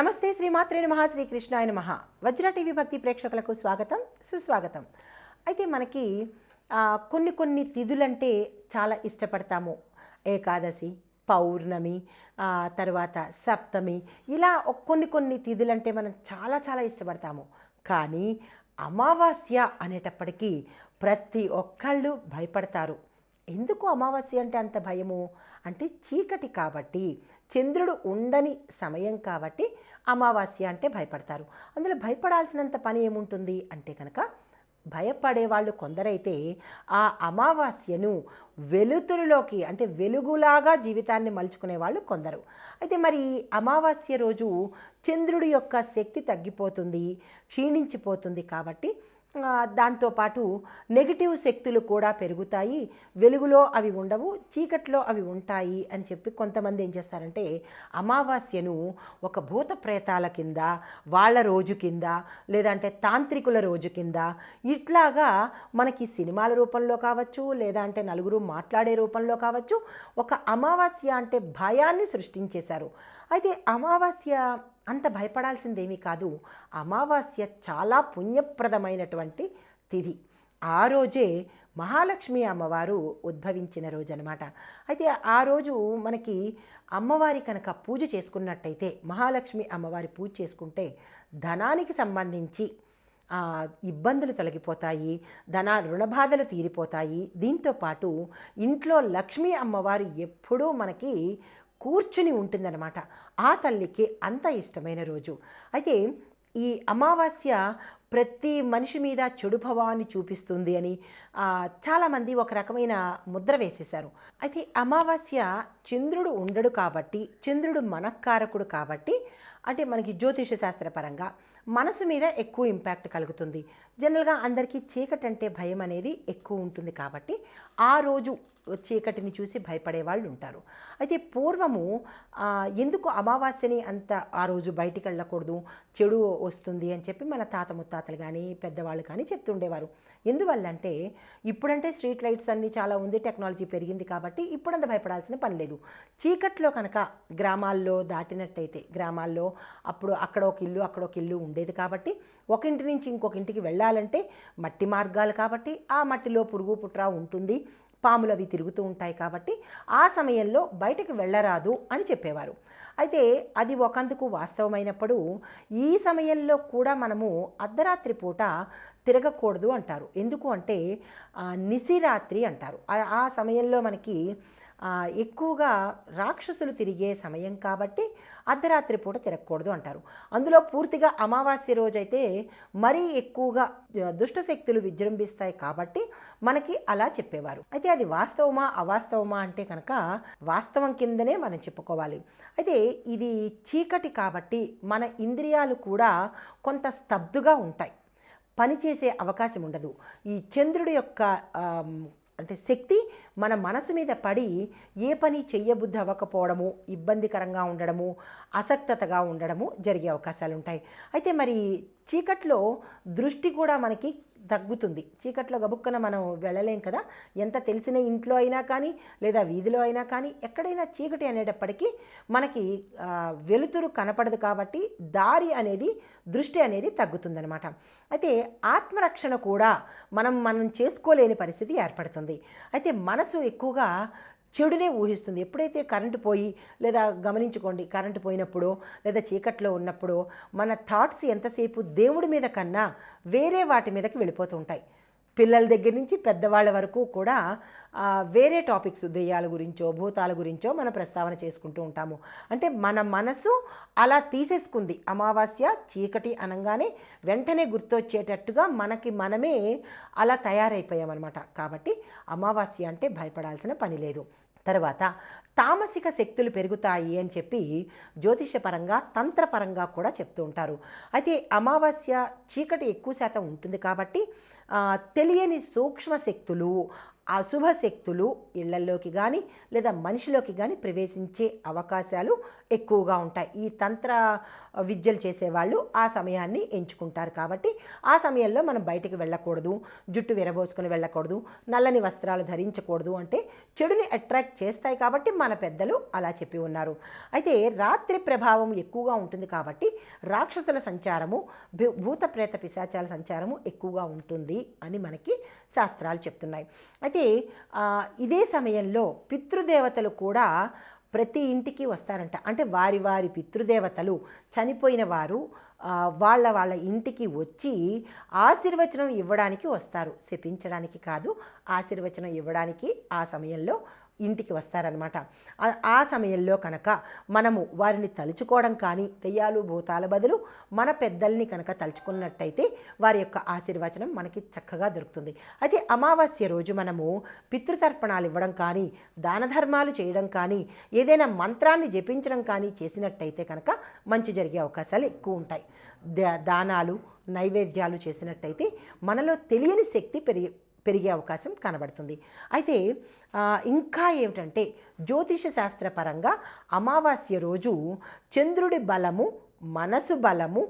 నమస్తే శ్రీమాత్రేణ మహా శ్రీకృష్ణాయన మహా వజ్ర టీవీ భక్తి ప్రేక్షకులకు స్వాగతం సుస్వాగతం. అయితే మనకి కొన్ని కొన్ని తిథులంటే చాలా ఇష్టపడతాము. ఏకాదశి పౌర్ణమి తర్వాత సప్తమి ఇలా కొన్ని కొన్ని తిథులంటే మనం చాలా చాలా ఇష్టపడతాము. కానీ అమావాస్య అనేటప్పటికీ ప్రతి ఒక్కళ్ళు భయపడతారు. ఎందుకు అమావాస్య అంటే అంత భయము? అంటే చీకటి కాబట్టి చంద్రుడు ఉండని సమయం కాబట్టి అమావాస్య అంటే భయపడతారు. అందులో భయపడాల్సినంత పని ఏముంటుంది అంటే కనుక భయపడే వాళ్ళు కొందరైతే ఆ అమావాస్యను వెలుతురులోకి అంటే వెలుగులాగా జీవితాన్ని మలుచుకునే వాళ్ళు కొందరు. అయితే మరి అమావాస్య రోజు చంద్రుడి యొక్క శక్తి తగ్గిపోతుంది క్షీణించిపోతుంది కాబట్టి దాంతోపాటు నెగిటివ్ శక్తులు కూడా పెరుగుతాయి వెలుగులో అవి ఉండవు చీకట్లో అవి ఉంటాయి అని చెప్పి కొంతమంది ఏం చేస్తారంటే అమావాస్యను ఒక భూత ప్రేతాల కింద వాళ్ళ రోజు కింద లేదంటే తాంత్రికుల రోజు కింద ఇట్లాగా మనకి సినిమాల రూపంలో కావచ్చు లేదా అంటే నలుగురు మాట్లాడే రూపంలో కావచ్చు ఒక అమావాస్య అంటే భయాన్ని సృష్టించేశారు. అయితే అమావాస్య అంత భయపడాల్సిందేమీ కాదు. అమావాస్య చాలా పుణ్యప్రదమైనటువంటి తిథి. ఆ రోజే మహాలక్ష్మి అమ్మవారు ఉద్భవించిన రోజు అనమాట అయితే ఆ రోజు మనకి అమ్మవారి కనుక పూజ చేసుకున్నట్టయితే మహాలక్ష్మి అమ్మవారి పూజ చేసుకుంటే ధనానికి సంబంధించి ఇబ్బందులు తొలగిపోతాయి ధన రుణబాధలు తీరిపోతాయి. దీంతో పాటు ఇంట్లో లక్ష్మీ అమ్మవారు ఎప్పుడూ మనకి కూర్చుని ఉంటుందన్నమాట. ఆ తల్లికి అంత ఇష్టమైన రోజు. అయితే ఈ అమావాస్య ప్రతి మనిషి మీద చెడు భావాన్ని చూపిస్తుంది అని చాలామంది ఒక రకమైన ముద్ర వేసేశారు. అయితే అమావాస్య చంద్రుడు ఉండడు కాబట్టి చంద్రుడు మనఃకారకుడు కాబట్టి అంటే మనకి జ్యోతిష శాస్త్రపరంగా మనసు మీద ఎక్కువ ఇంపాక్ట్ కలుగుతుంది. జనరల్గా అందరికీ చీకటి అంటే భయం అనేది ఎక్కువ ఉంటుంది కాబట్టి ఆ రోజు చీకటిని చూసి భయపడే వాళ్ళు ఉంటారు. అయితే పూర్వము ఎందుకు అమావాస్యని అంత ఆ రోజు బయటికి వెళ్ళకూడదు చెడు వస్తుంది అని చెప్పి మన తాత ముత్తాతలు కానీ పెద్దవాళ్ళు కానీ చెప్తుండేవారు. ఎందువల్ల అంటే ఇప్పుడంటే స్ట్రీట్ లైట్స్ అన్నీ చాలా ఉంది టెక్నాలజీ పెరిగింది కాబట్టి ఇప్పుడంత భయపడాల్సిన పని లేదు. చీకట్లో కనుక గ్రామాల్లో దాటినట్టయితే గ్రామాల్లో అప్పుడు అక్కడ ఒక ఇల్లు అక్కడ ఒక ఇల్లు ఉండేది కాబట్టి ఒక ఇంటి నుంచి ఇంకొక ఇంటికి వెళ్ళాలంటే మట్టి మార్గాలు కాబట్టి ఆ మట్టిలో పురుగు పుట్రా ఉంటుంది పాములు అవి తిరుగుతూ ఉంటాయి కాబట్టి ఆ సమయంలో బయటకు వెళ్ళరాదు అని చెప్పేవారు. అయితే అది ఒకందుకు వాస్తవమైనప్పుడు ఈ సమయంలో కూడా మనము అర్ధరాత్రి పూట తిరగకూడదు అంటారు. ఎందుకు అంటే నిసిరాత్రి నిశిరాత్రి అంటారు. ఆ- సమయంలో మనకి ఎక్కువగా రాక్షసులు తిరిగే సమయం కాబట్టి అర్ధరాత్రి పూట తిరగకూడదు అంటారు. అందులో పూర్తిగా అమావాస్య రోజైతే మరీ ఎక్కువగా దుష్టశక్తులు విజృంభిస్తాయి కాబట్టి మనకి అలా చెప్పేవారు. అయితే అది వాస్తవమా అవాస్తవమా అంటే కనుక వాస్తవం కిందనే మనం చెప్పుకోవాలి. అయితే ఇది చీకటి కాబట్టి మన ఇంద్రియాలు కూడా కొంత స్తబ్దుగా ఉంటాయి. పనిచేసే అవకాశం ఉండదు. ఈ చంద్రుడి యొక్క అంటే శక్తి మన మనసు మీద పడి ఏ పని చెయ్యబుద్ధి అవ్వకపోవడము ఇబ్బందికరంగా ఉండడము అసక్తతగా ఉండడము జరిగే అవకాశాలు ఉంటాయి అయితే మరి చీకట్లో దృష్టి కూడా మనకి తగ్గుతుంది. చీకట్లో గబుక్కన మనం వెళ్ళలేం కదా? ఎంత తెలిసిన ఇంట్లో అయినా కానీ లేదా వీధిలో అయినా కానీ ఎక్కడైనా చీకటి అనేటప్పటికీ మనకి వెలుతురు కనపడదు కాబట్టి దారి అనేది దృష్టి అనేది తగ్గుతుందనమాట అయితే ఆత్మరక్షణ కూడా మనం మనం చేసుకోలేని పరిస్థితి ఏర్పడుతుంది. అయితే మనసు ఎక్కువగా చెడునే ఊహిస్తుంది. ఎప్పుడైతే కరెంటు పోయి లేదా గమనించుకోండి కరెంటు పోయినప్పుడు లేదా చీకట్లో ఉన్నప్పుడు మన థాట్స్ ఎంతసేపు దేవుడి మీద కన్నా వేరే వాటి మీదకి వెళ్ళిపోతూ ఉంటాయి. పిల్లల దగ్గర నుంచి పెద్దవాళ్ళ వరకు కూడా వేరే టాపిక్స్ దెయ్యాల గురించో భూతాల గురించో మనం ప్రస్తావన చేసుకుంటూ ఉంటాము. అంటే మన మనసు అలా తీసేసుకుంది. అమావాస్య చీకటి అనగానే వెంటనే గుర్తొచ్చేటట్టుగా మనకి మనమే అలా తయారైపోయామన్నమాట. కాబట్టి అమావాస్య అంటే భయపడాల్సిన పని లేదు. తర్వాత తామసిక శక్తులు పెరుగుతాయి అని చెప్పి జ్యోతిషపరంగా తంత్రపరంగా కూడా చెప్తూ ఉంటారు. అయితే అమావాస్య చీకటి ఎక్కువ శాతం ఉంటుంది కాబట్టి తెలియని సూక్ష్మ శక్తులు అశుభ శక్తులు ఇళ్ళలోకి కానీ లేదా మనిషిలోకి కానీ ప్రవేశించే అవకాశాలు ఎక్కువగా ఉంటాయి. ఈ తంత్ర విద్యలు చేసేవాళ్ళు ఆ సమయాన్ని ఎంచుకుంటారు కాబట్టి ఆ సమయంలో మనం బయటికి వెళ్ళకూడదు జుట్టు విరబోసుకుని వెళ్ళకూడదు నల్లని వస్త్రాలు ధరించకూడదు అంటే చెడుని అట్రాక్ట్ చేస్తాయి కాబట్టి మన పెద్దలు అలా చెప్పి ఉన్నారు. అయితే రాత్రి ప్రభావం ఎక్కువగా ఉంటుంది కాబట్టి రాక్షసుల సంచారము భూ- భూత ప్రేత పిశాచాల సంచారము ఎక్కువగా ఉంటుంది అని మనకి శాస్త్రాలు చెప్తున్నాయి. అయితే ఇదే సమయంలో పితృదేవతలు కూడా ప్రతి ఇంటికి వస్తారంట. అంటే వారి వారి పితృదేవతలు చనిపోయిన వారు వాళ్ళ వాళ్ళ ఇంటికి వచ్చి ఆశీర్వచనం ఇవ్వడానికి వస్తారు. శపించడానికి కాదు ఆశీర్వచనం ఇవ్వడానికి ఆ సమయంలో ఇంటికి వస్తారనమాట ఆ- సమయంలో కనుక మనము వారిని తలుచుకోవడం కానీ దెయ్యాలు భూతాల బదులు మన పెద్దల్ని కనుక తలుచుకున్నట్టయితే వారి యొక్క ఆశీర్వచనం మనకి చక్కగా దొరుకుతుంది. అయితే అమావాస్య రోజు మనము పితృతర్పణాలు ఇవ్వడం కానీ దాన ధర్మాలు చేయడం కానీ ఏదైనా మంత్రాన్ని జపించడం కానీ చేసినట్టయితే కనుక మంచి జరిగే అవకాశాలు ఎక్కువ ఉంటాయి. దా- దానాలు నైవేద్యాలు చేసినట్టయితే మనలో తెలియని శక్తి పెరిగి పెరిగే అవకాశం కనబడుతుంది. అయితే ఇంకా ఏమిటంటే జ్యోతిష శాస్త్రపరంగా అమావాస్య రోజు చంద్రుడి బలము మనసు బలము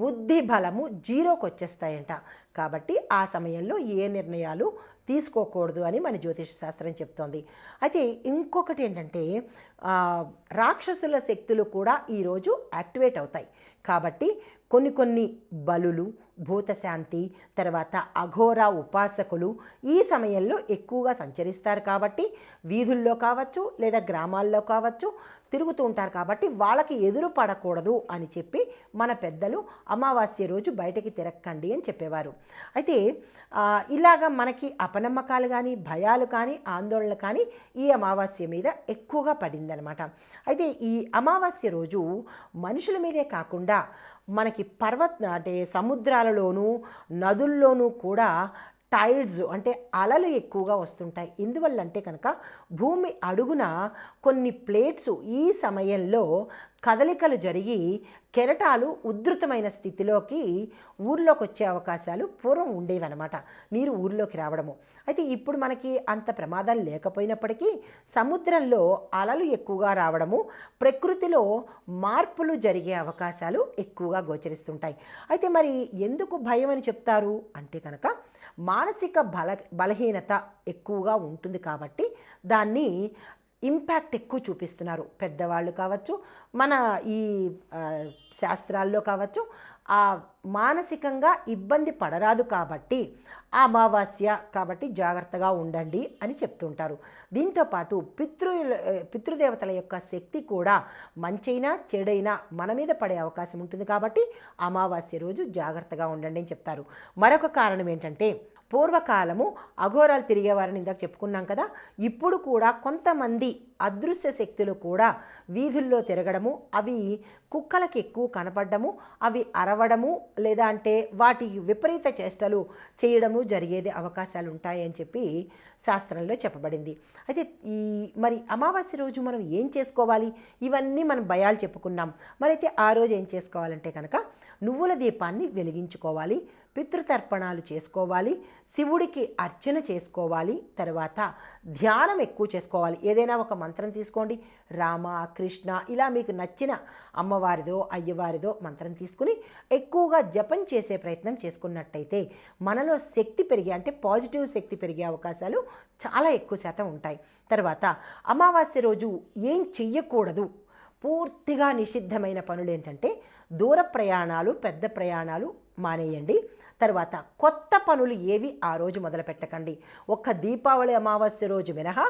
బుద్ధి బలము జీరోకి వచ్చేస్తాయంట. కాబట్టి ఆ సమయంలో ఏ నిర్ణయాలు తీసుకోకూడదు అని మన జ్యోతిష శాస్త్రం చెప్తోంది. అయితే ఇంకొకటి ఏంటంటే రాక్షసుల శక్తులు కూడా ఈరోజు యాక్టివేట్ అవుతాయి. కాబట్టి కొన్ని కొన్ని బలులు భూతశాంతి తర్వాత అఘోర ఉపాసకులు ఈ సమయంలో ఎక్కువగా సంచరిస్తారు కాబట్టి వీధుల్లో కావచ్చు లేదా గ్రామాల్లో కావచ్చు తిరుగుతూ ఉంటారు కాబట్టి వాళ్ళకి ఎదురు పడకూడదు అని చెప్పి మన పెద్దలు అమావాస్య రోజు బయటకి తిరక్కండి అని చెప్పేవారు. అయితే ఇలాగ మనకి అపనమ్మకాలు కానీ భయాలు కానీ ఆందోళనలు కానీ ఈ అమావాస్య మీద ఎక్కువగా పడిందనమాట అయితే ఈ అమావాస్య రోజు మనుషుల మీదే కాకుండా మనకి పర్వత అంటే సముద్రాలలోనూ నదుల్లోనూ కూడా టైడ్స్ అంటే అలలు ఎక్కువగా వస్తుంటాయి. ఎందువల్ల అంటే కనుక భూమి అడుగున కొన్ని ప్లేట్స్ ఈ సమయంలో కదలికలు జరిగి కెరటాలు ఉధృతమైన స్థితిలోకి ఊర్లోకి వచ్చే అవకాశాలు పూర్వం ఉండేవన్నమాట. నీరు ఊర్లోకి రావడము. అయితే ఇప్పుడు మనకి అంత ప్రమాదాలు లేకపోయినప్పటికీ సముద్రంలో అలలు ఎక్కువగా రావడము ప్రకృతిలో మార్పులు జరిగే అవకాశాలు ఎక్కువగా గోచరిస్తుంటాయి. అయితే మరి ఎందుకు భయం అని చెప్తారు? అంటే కనుక మానసిక బల బలహీనత ఎక్కువగా ఉంటుంది కాబట్టి దాన్ని ఇంపాక్ట్ ఎక్కువ చూపిస్తున్నారు. పెద్దవాళ్ళు కావచ్చు మన ఈ శాస్త్రాల్లో కావచ్చు ఆ మానసికంగా ఇబ్బంది పడరాదు కాబట్టి అమావాస్య కాబట్టి జాగ్రత్తగా ఉండండి అని చెప్తుంటారు. దీంతోపాటు పితృ పితృదేవతల యొక్క శక్తి కూడా మంచైనా చెడైనా మన మీద పడే అవకాశం ఉంటుంది కాబట్టి అమావాస్య రోజు జాగ్రత్తగా ఉండండి అని చెప్తారు. మరొక కారణం ఏంటంటే పూర్వకాలము అఘోరాలు తిరిగేవారని ఇందాక చెప్పుకున్నాం కదా. ఇప్పుడు కూడా కొంతమంది అదృశ్య శక్తులు కూడా వీధుల్లో తిరగడము అవి కుక్కలకు ఎక్కువ కనపడము అవి అరవడము లేదా అంటే వాటి విపరీత చేష్టలు చేయడము జరిగేది అవకాశాలు ఉంటాయని చెప్పి శాస్త్రంలో చెప్పబడింది. అయితే ఈ మరి అమావాస్య రోజు మనం ఏం చేసుకోవాలి? ఇవన్నీ మనం భయాలు చెప్పుకున్నాం. మరి అయితే ఆ రోజు ఏం చేసుకోవాలంటే కనుక నువ్వుల దీపాన్ని వెలిగించుకోవాలి. పితృతర్పణాలు చేసుకోవాలి శివుడికి అర్చన చేసుకోవాలి తర్వాత ధ్యానం ఎక్కువ చేసుకోవాలి. ఏదైనా ఒక మంత్రం తీసుకోండి. రామ కృష్ణ ఇలా మీకు నచ్చిన అమ్మవారిదో అయ్యవారిదో మంత్రం తీసుకుని ఎక్కువగా జపం చేసే ప్రయత్నం చేసుకున్నట్టయితే మనలో శక్తి పెరిగే అంటే పాజిటివ్ శక్తి పెరిగే అవకాశాలు చాలా ఎక్కువ శాతం ఉంటాయి. తర్వాత అమావాస్య రోజు ఏం చెయ్యకూడదు. పూర్తిగా నిషిద్ధమైన పనులు ఏంటంటే దూర ప్రయాణాలు పెద్ద ప్రయాణాలు మానేయండి. తర్వాత కొత్త పనులు ఏవి ఆ రోజు మొదలు పెట్టకండి. ఒక్క దీపావళి అమావాస్య రోజు మినహా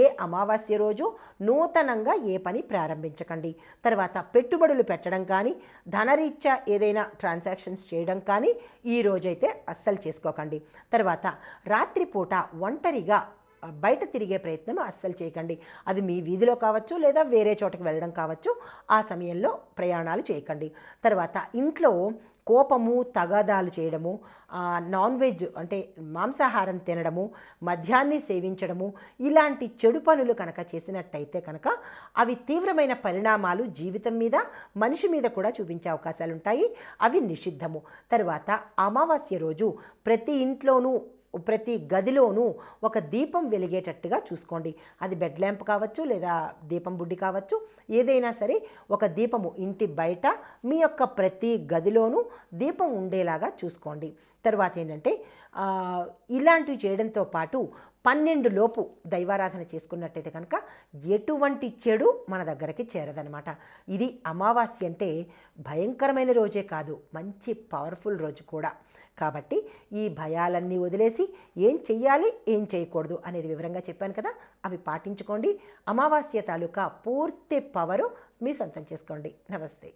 ఏ అమావాస్య రోజు నూతనంగా ఏ పని ప్రారంభించకండి. తర్వాత పెట్టుబడులు పెట్టడం కానీ ధనరీత్యా ఏదైనా ట్రాన్సాక్షన్స్ చేయడం కానీ ఈ రోజైతే అస్సలు చేసుకోకండి. తర్వాత రాత్రిపూట ఒంటరిగా బయట తిరిగే ప్రయత్నం అస్సలు చేయకండి. అది మీ వీధిలో కావచ్చు లేదా వేరే చోటకి వెళ్ళడం కావచ్చు. ఆ సమయంలో ప్రయాణాలు చేయకండి. తర్వాత ఇంట్లో కోపము తగాదాలు చేయడము నాన్ వెజ్ అంటే మాంసాహారం తినడము మద్యాన్ని సేవించడము ఇలాంటి చెడు పనులు కనుక చేసినట్టయితే కనుక అవి తీవ్రమైన పరిణామాలు జీవితం మీద మనిషి మీద కూడా చూపించే అవకాశాలు ఉంటాయి అవి నిషిద్ధము. తర్వాత అమావాస్య రోజు ప్రతి ఇంట్లోనూ ప్రతి గదిలోనూ ఒక దీపం వెలిగేటట్టుగా చూసుకోండి. అది బెడ్ ల్యాంప్ కావచ్చు లేదా దీపం బుడ్డి కావచ్చు ఏదైనా సరే ఒక దీపము ఇంటి బయట మీ యొక్క ప్రతి గదిలోనూ దీపం ఉండేలాగా చూసుకోండి. తర్వాత ఏంటంటే ఇలాంటివి చేయడంతో పాటు పన్నెండు లోపు దైవారాధన చేసుకున్నట్టయితే కనుక ఎటువంటి చెడు మన దగ్గరికి చేరదనమాట ఇది అమావాస్య అంటే భయంకరమైన రోజే కాదు మంచి పవర్ఫుల్ రోజు కూడా. కాబట్టి ఈ భయాలన్నీ వదిలేసి ఏం చెయ్యాలి ఏం చేయకూడదు అనేది వివరంగా చెప్పాను కదా అవి పాటించుకోండి. అమావాస్య తాలూకా పూర్తి పవరు మీ సొంతం చేసుకోండి. నమస్తే.